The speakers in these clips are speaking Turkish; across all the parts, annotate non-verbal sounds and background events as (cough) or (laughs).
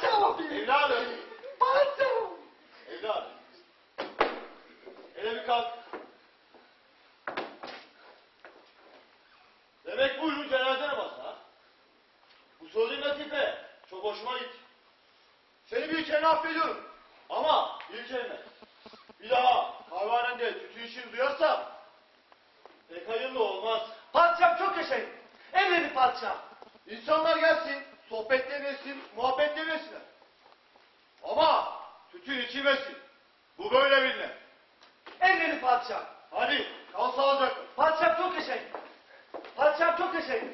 Padişahım. Evladım. Ama tütün içilmesin. Bu böyle bilinir. Emredin padişahım. Hadi kal sağlıcakla. Padişahım çok yaşayın. Padişahım çok yaşayın.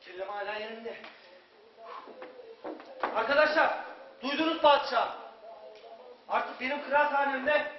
Kellem hala yerinde. Arkadaşlar, duydunuz padişah. Artık benim kıraathanemde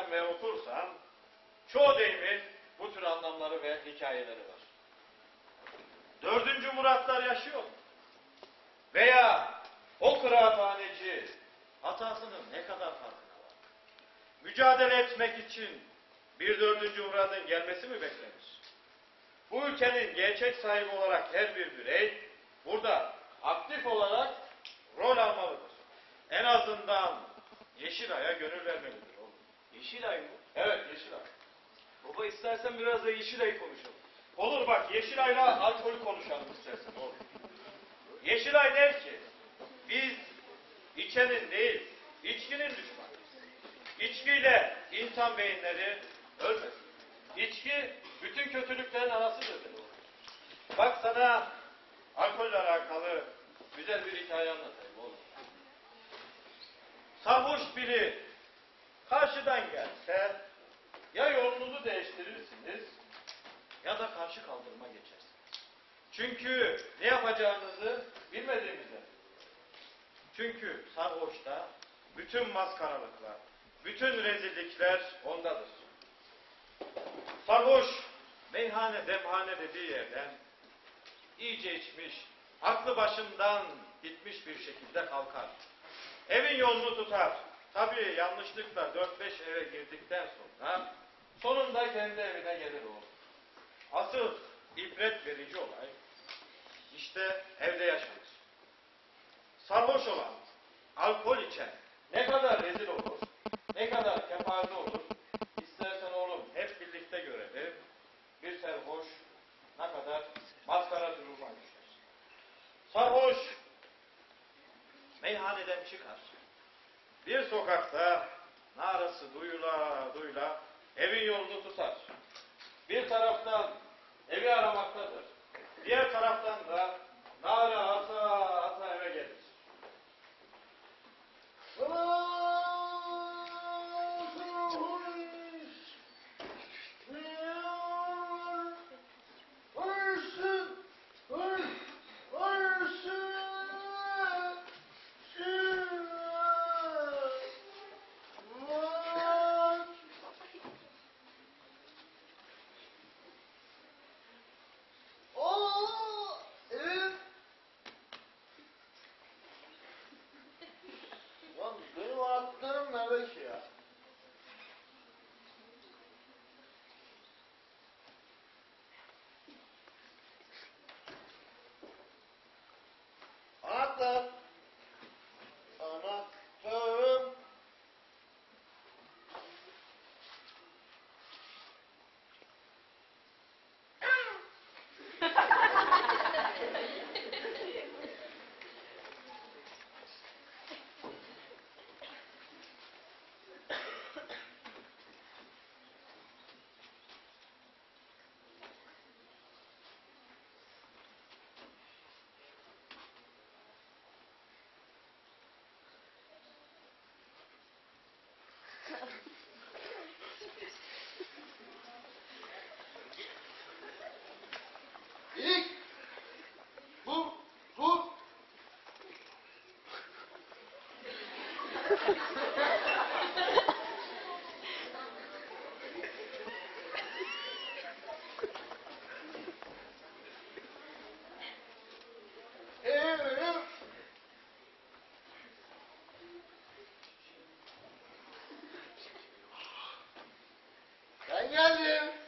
araştırırsan ve okursan çoğu deyimin bu tür anlamları ve hikayeleri var. Dördüncü Muratlar yaşıyor. Veya o kıraathaneci hatasının ne kadar farkına var. Mücadele etmek için bir dördüncü Murat'ın gelmesi mi beklenir? Bu ülkenin gerçek sahibi olarak her bir birey burada aktif olarak rol almalıdır. En azından Yeşilay'a gönül vermelidir. Yeşilay mı? Evet Yeşilay. Baba istersen biraz da Yeşilay konuşalım. Olur bak Yeşilay'la alkolü konuşalım istersen olur. Yeşilay der ki biz içenin değil içkinin düşmanıyız. İçkiyle insan beyinleri ölmesin. İçki bütün kötülüklerin anasıdır dedi. Bak sana alkolle alakalı güzel bir hikaye anlatayım oğlum. Sarhoş biri karşıdan gelse ya yolunuzu değiştirirsiniz ya da karşı kaldırıma geçersiniz. Çünkü ne yapacağınızı bilmediğinizden. Çünkü sarhoşta bütün maskaralıklar, bütün rezillikler ondadır. Sarhoş meyhane demhane dediği yerden iyice içmiş, aklı başından gitmiş bir şekilde kalkar. Evin yolunu tutar. Tabii yanlışlıkla 4-5 eve girdikten sonra sonunda kendi evine gelir o. Asıl ibret verici olay işte evde yaşanır. Sarhoş olan, alkol içen ne kadar rezil olur, ne kadar kepaze olur. İstersen oğlum hep birlikte görelim. Bir sarhoş ne kadar maskara duruma düşer. Sarhoş meyhaneden çıkar. Bir sokakta narası duyula duyula evin yolunu tutar. Bir taraftan evi aramaktadır. Diğer taraftan da nara Hello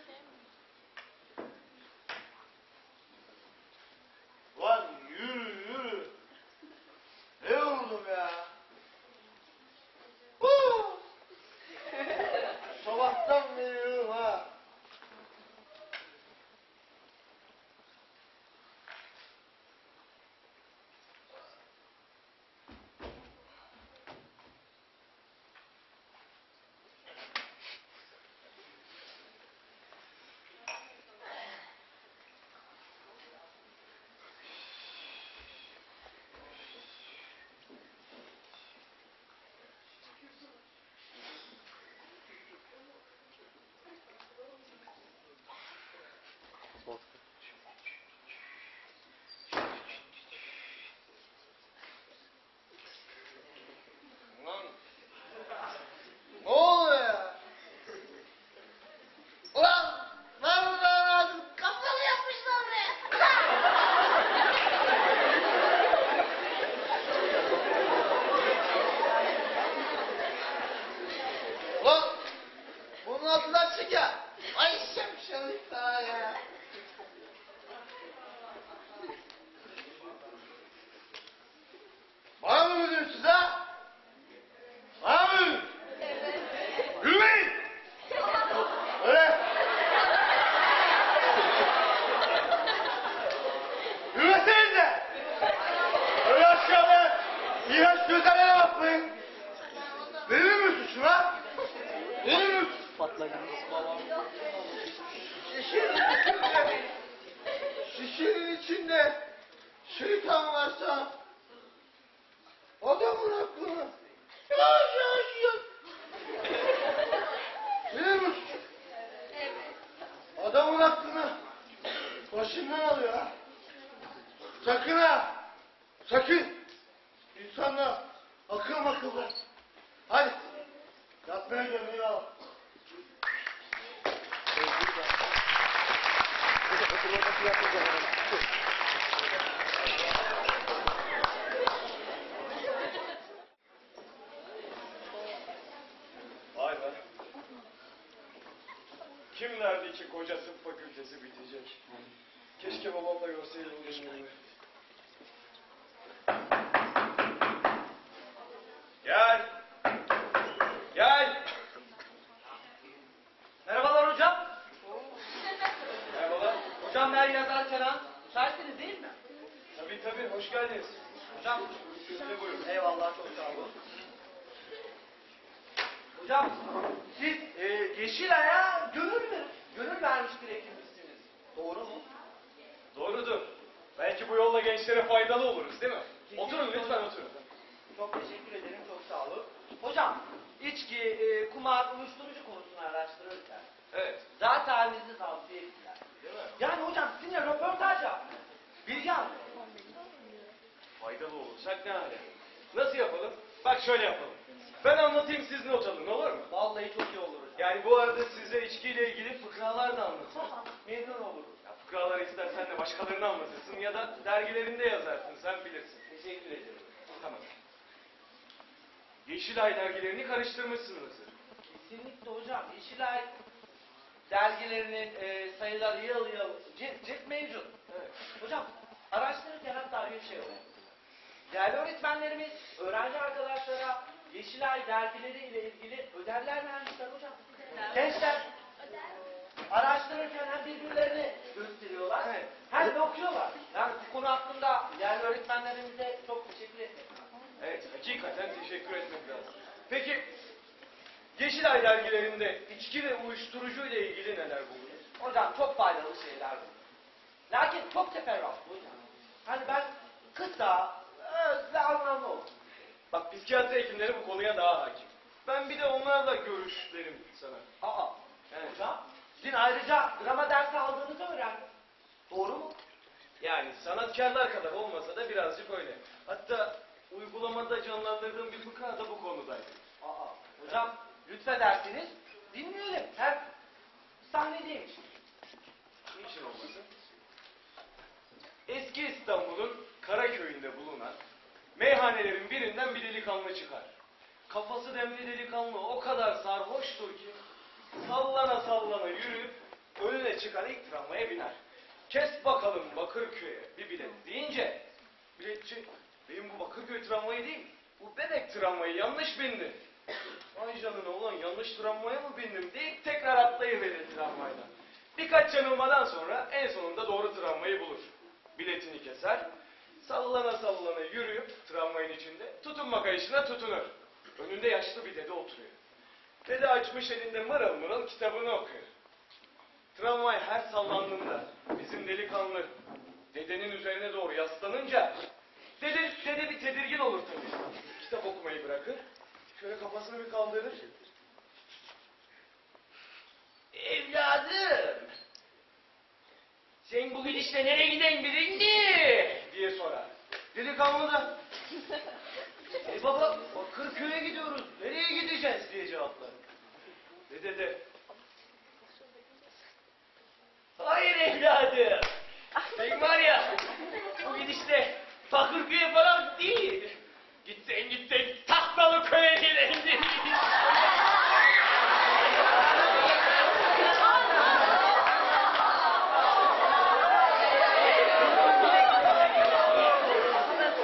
Kim derdi ki koca tıp fakültesi bitecek? Keşke babam da görseydi bu günleri. Gel. Gel. Merhabalar hocam. Merhabalar. Hocam ben yazar Kenan. Müsaitsiniz değil mi? Tabii tabii hoş geldiniz. Hocam. Size buyurun. Eyvallah çok sağ olun. Hocam siz e, Yeşilay'a gönül? Gönül vermiş bir hekimmişsiniz. Doğru mu? Doğrudur. Belki bu yolla gençlere faydalı oluruz değil mi? Oturun lütfen oturun. Çok teşekkür ederim. Çok sağ olun. Hocam içki, e, kumar, uyuşturucu konusunu araştırırken Evet. zaten halinizi tavsiye ettiler. Değil mi? Yani hocam sizinle röportaj yaptık. Bilgi aldık. Faydalı olursak ne hale? Nasıl yapalım? Bak şöyle yapalım. Ben anlatayım siz not alın olur mu? Vallahi çok iyi olur hocam. Yani bu arada size içkiyle ilgili fıkralar da anlatırım. (laughs) Memnun olurum. Ya fıkraları istersen de başkalarına anlatırsın ya da dergilerinde yazarsın sen bilirsin. Teşekkür ederim. Tamam. Yeşilay dergilerini karıştırmışsınızdır. Kesinlikle hocam. Yeşilay dergilerinin e, sayıları yıl yıl cilt, cilt mevcut. Evet. Hocam araştırırken hatta bir şey oldu. Değerli öğretmenlerimiz öğrenci arkadaşlara Yeşilay dergileri ile ilgili ödevler vermişler hocam. Gençler araştırırken hem birbirlerini gösteriyorlar Evet. hem de okuyorlar. Yani bu konu hakkında değerli öğretmenlerimize çok teşekkür etmek lazım. Evet, hakikaten teşekkür etmek lazım. Peki, Yeşilay dergilerinde içki ve uyuşturucu ile ilgili neler bulunur? Hocam çok faydalı şeyler bu. Lakin çok teferruatlı hocam. Hani ben kısa, öz ve anlamlı olsun. Bak psikiyatri hekimleri bu konuya daha hakim. Ben bir de onlarla görüş derim sana. Aa, Evet. hocam sizin ayrıca drama dersi aldığınızı öğrendim. Doğru mu? Yani sanatkarlar kadar olmasa da birazcık öyle. Hatta uygulamada canlandırdığım bir fıkra da bu konudaydı. Aa, hocam lütfederseniz dinleyelim. Hem sahnedeymiş. Niçin olmasın? Eski İstanbul'un Karaköy'ünde bulunan meyhanelerin birinden bir delikanlı çıkar. Kafası demli delikanlı o kadar sarhoştur ki sallana sallana yürüyüp önüne çıkan ilk tramvaya biner. Kes bakalım Bakırköy'e bir bilet deyince biletçi benim bu Bakırköy tramvayı değil bu bebek tramvayı yanlış bindi. Ay canına ulan yanlış tramvaya mı bindim deyip tekrar atlayıverir tramvaydan. Birkaç yanılmadan sonra en sonunda doğru tramvayı bulur. Biletini keser, sallana sallana yürüyüp tramvayın içinde tutunma kayışına tutunur. Önünde yaşlı bir dede oturuyor. Dede açmış elinde mırıl mırıl kitabını okuyor. Tramvay her sallandığında bizim delikanlı dedenin üzerine doğru yaslanınca dede, dede bir tedirgin olur tabii. Kitap okumayı bırakır. Şöyle kafasını bir kaldırır. Evladım. Sen bu gidişle nereye giden birindi? Diye sorar. Delikanlı da (laughs) e baba Bakırköy'e gidiyoruz. Nereye gideceğiz diye cevaplar. Dede de Hayır evladım. Sen var ya bu gidişle Bakırköy'e falan değil. Gitsen gitsen Tahtalı köye gelendin.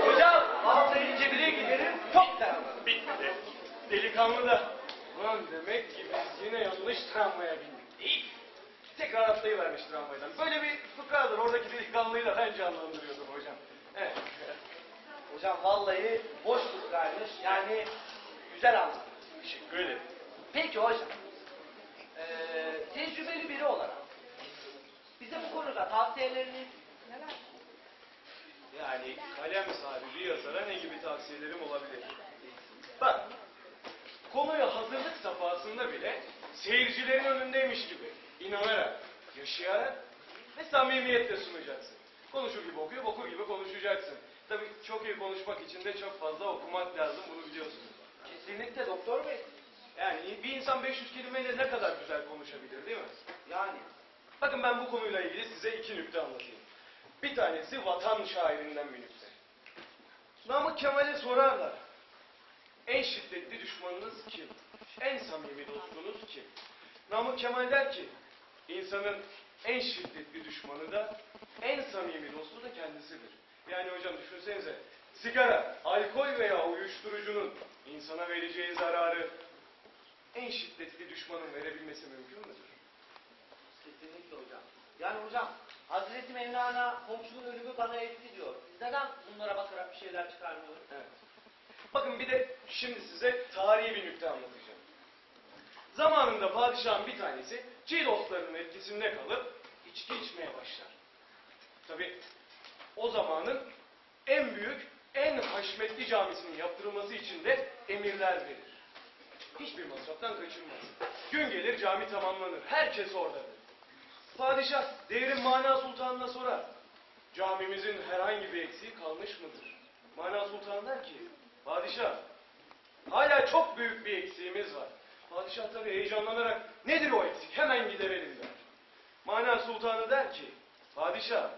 Hocam altı ince bile giderim çok da. Bitmedi. Delikanlı da ulan demek ki biz yine yanlış tramvaya bindik deyip tekrar atlayıvermiş tramvaydan. Böyle bir fıkradır. Oradaki delikanlıyı da ben canlandırıyordum hocam. Evet. Hocam vallahi boş fıkraymış. Yani güzel anlattınız. Teşekkür ederim. Peki hocam. Ee, tecrübeli biri olarak Bize bu konuda tavsiyeleriniz neler? Yani kalem sahibi yazara ne gibi tavsiyelerim olabilir? Bak, konuya hazırlık safhasında bile seyircilerin önündeymiş gibi inanarak, yaşayarak ve samimiyetle sunacaksın. Konuşur gibi okuyup okur gibi konuşacaksın. Tabii çok iyi konuşmak için de çok fazla okumak lazım bunu biliyorsunuz. Kesinlikle doktor bey. Yani bir insan 500 kelimeyle ne kadar güzel konuşabilir değil mi? Yani Bakın ben bu konuyla ilgili size iki nükte anlatayım. Bir tanesi vatan şairinden bir nükte. Namık Kemal'e sorarlar. En şiddetli düşmanınız kim? En samimi dostunuz kim? Namık Kemal der ki, insanın en şiddetli düşmanı da en samimi dostu da kendisidir. Yani hocam düşünsenize, sigara, alkol veya uyuşturucunun insana vereceği zararı en şiddetli düşmanın verebilmesi mümkün müdür? kesinlikle hocam. Yani hocam Hazreti Mevlana komşunun ölümü bana etti diyor. Biz neden bunlara bakarak bir şeyler çıkarmıyoruz? Evet. Bakın bir de şimdi size tarihi bir nükte anlatacağım. Zamanında padişahın bir tanesi çiğ dostlarının etkisinde kalıp içki içmeye başlar. Tabi o zamanın en büyük, en haşmetli camisinin yaptırılması için de emirler verir. Hiçbir masraftan kaçınmaz. Gün gelir cami tamamlanır. Herkes oradadır. Padişah devrin mana sultanına sorar. Camimizin herhangi bir eksiği kalmış mıdır? Mana sultan der ki, padişah hala çok büyük bir eksiğimiz var. Padişah tabii heyecanlanarak nedir o eksik hemen giderelim der. Mana sultanı der ki, padişah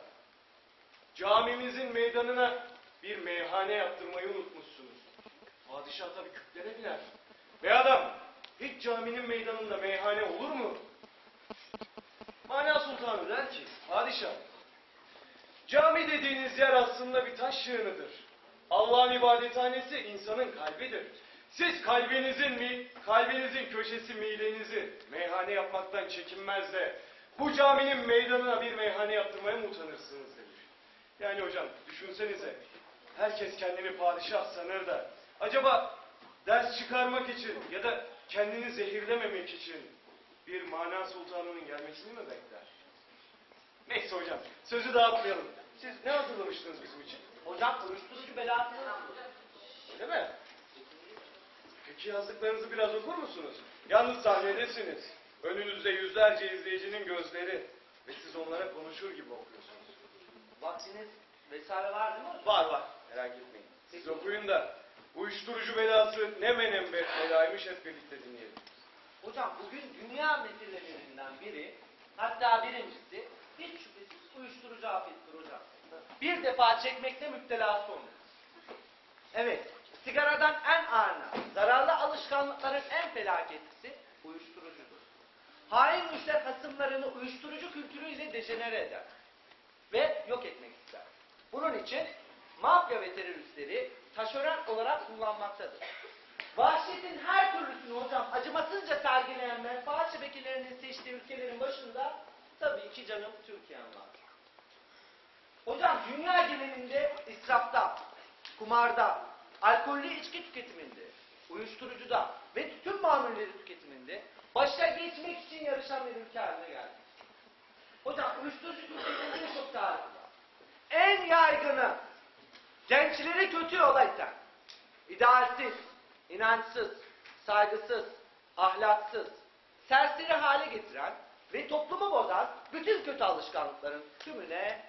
camimizin meydanına bir meyhane yaptırmayı unutmuşsunuz. Padişah tabii küplere biner. Be adam hiç caminin meydanında meyhane olur mu? Mana sultanı der ki, padişah Cami dediğiniz yer aslında bir taş yığınıdır. Allah'ın ibadethanesi insanın kalbidir. Siz kalbinizin mi, kalbinizin köşesi midenizi meyhane yapmaktan çekinmez de bu caminin meydanına bir meyhane yaptırmaya mı utanırsınız demiş. Yani hocam düşünsenize herkes kendini padişah sanır da acaba ders çıkarmak için ya da kendini zehirlememek için bir mana sultanının gelmesini mi bekler? Neyse hocam, sözü dağıtmayalım. Siz ne hazırlamıştınız bizim için? Hocam uyuşturucu belasını Öyle mi? Peki yazdıklarınızı biraz okur musunuz? Yalnız sahnedesiniz. Önünüzde yüzlerce izleyicinin gözleri. Ve siz onlara konuşur gibi okuyorsunuz. vaktiniz vesaire var değil mi? Var var, merak etmeyin. Siz okuyun da uyuşturucu belası ne menem be- belaymış hep birlikte dinleyelim. Hocam bugün dünya meselelerinden biri, hatta birincisi hiç şüphesiz uyuşturucu afettir hocam. Bir defa çekmekte müptelası olmak. Evet, sigaradan en ağırına, zararlı alışkanlıkların en felaketlisi uyuşturucudur. Hain müşter hasımlarını uyuşturucu kültürüyle dejenere eder ve yok etmek ister. Bunun için mafya ve teröristleri taşeron olarak kullanmaktadır. Vahşetin her türlüsünü hocam acımasızca sergileyen menfaat şebekelerinin seçtiği ülkelerin başında tabii ki canım Türkiye'm var. Hocam dünya genelinde israfta, kumarda, alkollü içki tüketiminde, uyuşturucuda ve tütün mamulleri tüketiminde başta geçmek için yarışan bir ülke haline geldi. Hocam uyuşturucu en çok tarifi var. En yaygını gençleri kötü yola iten, idealsiz, inançsız, saygısız, ahlaksız, serseri hale getiren ve toplumu bozan bütün kötü alışkanlıkların tümüne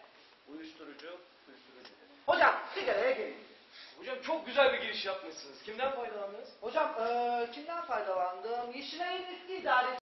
uyuşturucu kültürüdür. Hocam sigaraya gelince. Hocam çok güzel bir giriş yapmışsınız. Kimden faydalandınız? Hocam eee, kimden faydalandım? Yeşilay'ın eski idaresi